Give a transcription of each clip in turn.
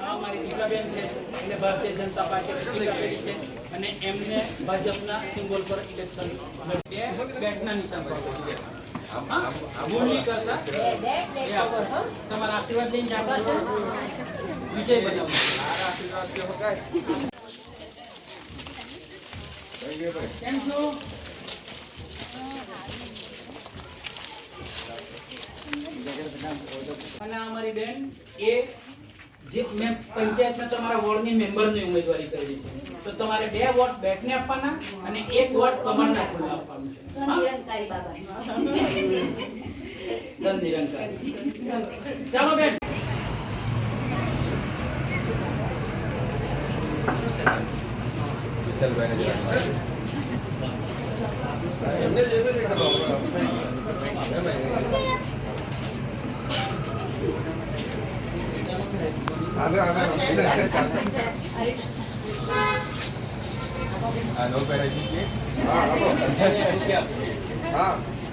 આ મારી દીકરાબેન છે. એમને ભારતીય જનતા પાર્ટીની કરી છે અને એમને ભાજપના સિમ્બોલ પર ઇલેક્શન બે બેટના નિશાન પર. તમારા આશીર્વાદ લઈને છે. વિજય બનાવો કેમ છો? અને અમારી બેન એ જે મેં પંચાયતમાં તમારા વોર્ડની મેમ્બરની ઉમેદવારી કરેલી છે. તો તમારે બે વોટ બેટને આપવાના અને એક વોટ કમળના ફૂલને આપવાનું. છે હા? નિરંકારી બાબા ધન નિરંકારી. ચાલો બેન.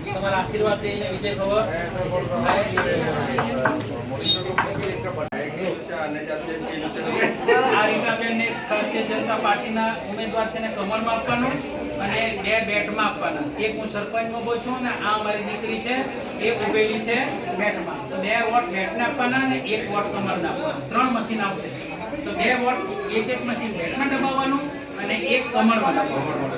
તમારા આશીર્વાદ લઈને વિજય ભવ આ રીટાબેનને ભારતીય જનતા પાર્ટીના ઉમેદવાર છે ને કમળમાં આપવાનું. અને બે બેટમાં આપવાના એક હું સરપંચમાં ઊભો છું ને આ અમારી દીકરી છે, એ ઉભેલી છે બેટમાં. તો બે વોટ બેટને આપવાના અને એક વોટ કમરને આપવાના ત્રણ મશીન આવશે. તો બે વોટ, એક એક મશીન બેટમાં દબાવવાનું અને એક કમરમાં દબાવવાનું?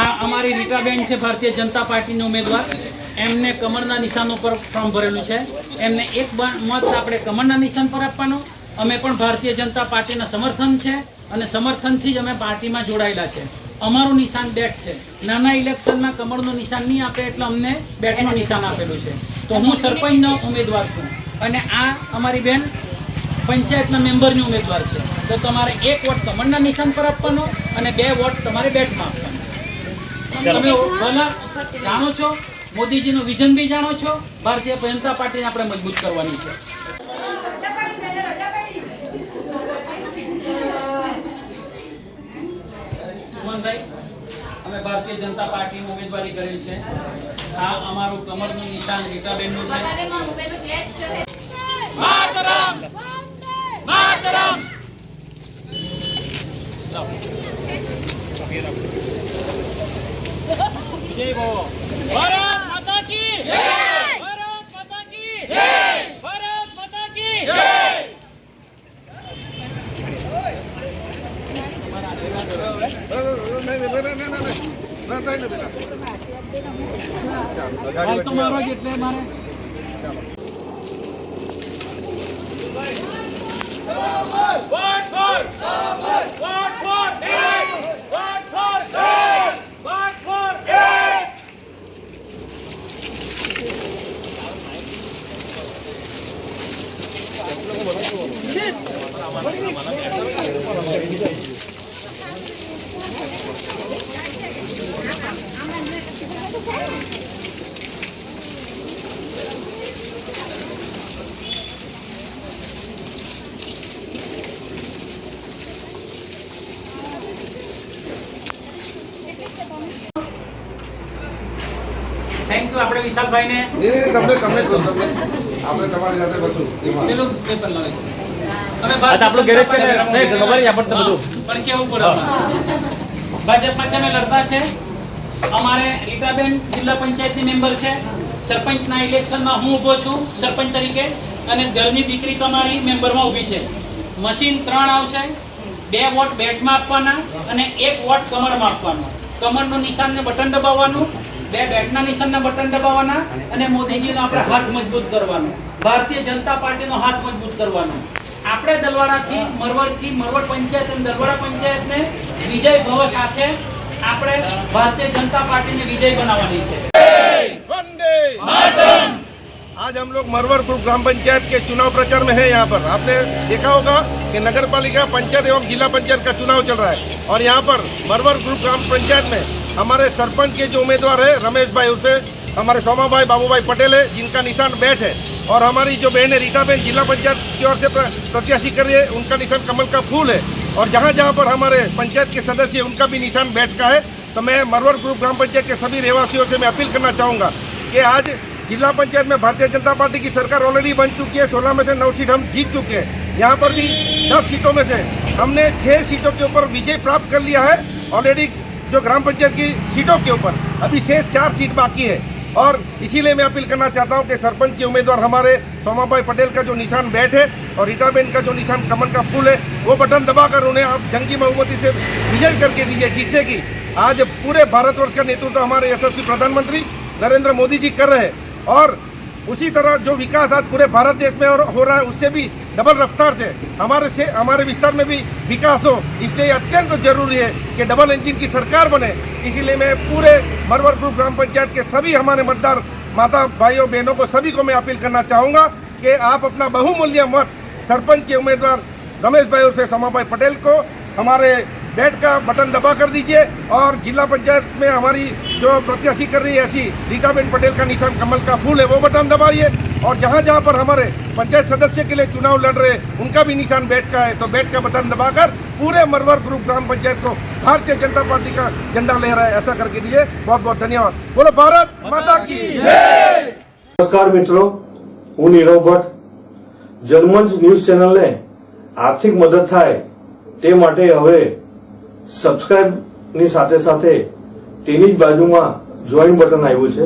આ અમારી રીટાબેન છે, ભારતીય જનતા પાર્ટીના ઉમેદવાર. એમને કમરના નિશાન ઉપર ફોર્મ ભરેલું છે. એમને એક મત આપણે કમરના નિશાન પર આપવાનો અમે પણ ભારતીય જનતા પાર્ટીના સમર્થન છે અને સમર્થનથી જ અમે પાર્ટીમાં જોડાયેલા છે. અમારું નિશાન બેટ છે. નાના ઇલેક્શનમાં કમળનું નિશાન નહીં આપે એટલે અમને બેટનું નિશાન આપેલું છે. તો હું સરપંચનો ઉમેદવાર છું અને આ અમારી બેન પંચાયતના મેમ્બરની ઉમેદવાર છે. તો તમારે એક વોટ કમળના નિશાન પર આપવાનો અને બે વોટ તમારે બેટમાં આપવાનો. તમે ભલા જાણો છો? મોદીજીનું વિઝન બી જાણો છો? ભારતીય જનતા પાર્ટીને આપણે મજબૂત કરવાની છે. સુમનભાઈ અમે ભારતીય જનતા પાર્ટીની ઉમેદવારી કરેલ છે. આ અમારું કમળનું નિશાન રીટાબેનનું છે. માતરમ! માતરમ! વિજય ભવો ભારત માતા કી જય ભારત માતા કી જય ભારત માતા કી જય હાલ તો for! યુ આપણે વિશાલભાઈને. તમને તમને તો તમને. આપણે તમારી સાથે બસું પેલું પેપર લાવે અમે આ તો ગેરેજ છે નહીં, ખબર છે આપણને બધું. પણ કેવું પડે અમારે. ભાજપમાંથી લડતા છે. અમારે રીટાબેન જિલ્લા પંચાયતની મેમ્બર છે. સરપંચના ઇલેક્શનમાં હું ઊભો છું સરપંચ તરીકે. અને ઘરની દીકરી તમારી મેમ્બરમાં ઊભી છે. મશીન ત્રણ આવશે. બે વોટ બેટમાં આપવાના અને એક વોટ કમરમાં આપવાનો. નિશાન નિશાનને બટન દબાવવાનું. બે બેટના નિશાનના બટન દબાવવાના અને મોદીજીનો આપણે હાથ મજબૂત કરવાનો ભારતીય જનતા પાર્ટીનો હાથ મજબૂત કરવાનો આપણે દલવાડાથી મરવડથી મરવડ પંચાયત અને દલવાડા પંચાયતને વિજય ભવ સાથે આપણે ભારતીય જનતા પાર્ટીને વિજય બનાવવાની છે वंदे आज हम लोग मरवर ग्रुप ग्राम पंचायत के चुनाव प्रचार में है यहाँ पर आपने देखा होगा कि नगर पालिका पंचायत एवं जिला पंचायत का चुनाव चल रहा है और यहाँ पर मरवर ग्रुप ग्राम पंचायत में हमारे सरपंच के जो उम्मीदवार है, रमेश भाई उसे, हमारे सोमा भाई, बाबू भाई पटेल है, जिनका निशान बैठ है। और हमारी जो बहन है, रीटा बहन, जिला पंचायत की ओर से प्रत्याशी कर रही है, उनका निशान कमल का फूल है। और जहाँ जहाँ पर हमारे पंचायत के सदस्य उनका भी निशान बैठ का है। तो मैं मरवर ग्रुप ग्राम पंचायत के सभी रहवासियों से मैं अपील करना चाहूँगा कि आज जिला पंचायत में भारतीय जनता पार्टी की सरकार ऑलरेडी बन चुकी है। सोलह में से नौ सीट हम जीत चुके हैं। यहाँ पर भी दस सीटों में से हमने छः सीटों के ऊपर विजय प्राप्त कर लिया है। ऑलरेडी जो ग्राम पंचायत की सीटों के ऊपर अभी शेष चार सीट बाकी है। और इसीलिए मैं अपील करना चाहता हूँ कि सरपंच के उम्मीदवार हमारे सोमाभाई पटेल का जो निशान बैठ है और रीटाबेन का जो निशान कमल का फूल है, वो बटन दबाकर उन्हें आप जंगी बहुमती से विजय करके दीजिए, जिससे कि आज पूरे भारतवर्ष का नेतृत्व हमारे यशस्वी प्रधानमंत्री नरेंद्र मोदी जी कर रहे हैं। और उसी तरह जो विकास आज पूरे भारत देश में हो रहा है, उससे भी डबल रफ्तार से। हमारे से हमारे विस्तार में भी विकास हो। इसलिए अत्यंत तो ज़रूरी है कि डबल इंजन की सरकार बने। इसीलिए मैं पूरे मरवर ग्रुप ग्राम पंचायत के सभी हमारे मतदार माता, भाइयों, बहनों को सभी को मैं अपील करना चाहूँगा कि आप अपना बहुमूल्य मत सरपंच के उम्मीदवार रमेश भाई उर्फे समाभाई पटेल को हमारे बैट का बटन दबा कर दीजिए और जिला पंचायत में हमारी जो प्रत्याशी कर रही है ऐसी रीटाबेन पटेल का निशान कमल का फूल है, वो बटन दबाइए। और जहाँ जहाँ पर हमारे पंचायत सदस्य के लिए चुनाव लड़ रहे हैं उनका भी निशान बैट का है तो बैट का बटन दबाकर पूरे मरवर ग्रुप ग्राम पंचायत को भारतीय जनता पार्टी का झंडा लहरा है ऐसा करके दीजिए बहुत बहुत धन्यवाद बोलो भारत माता की નમસ્કાર મિત્રો હું નીરવ ભટ્ટ જનમંચ ન્યૂઝ ચેનલને આર્થિક મદદ થાય તે માટે હવે સબસ્ક્રાઇબની સાથે સાથે તેની જ બાજુમાં જોઈન બટન આવ્યું છે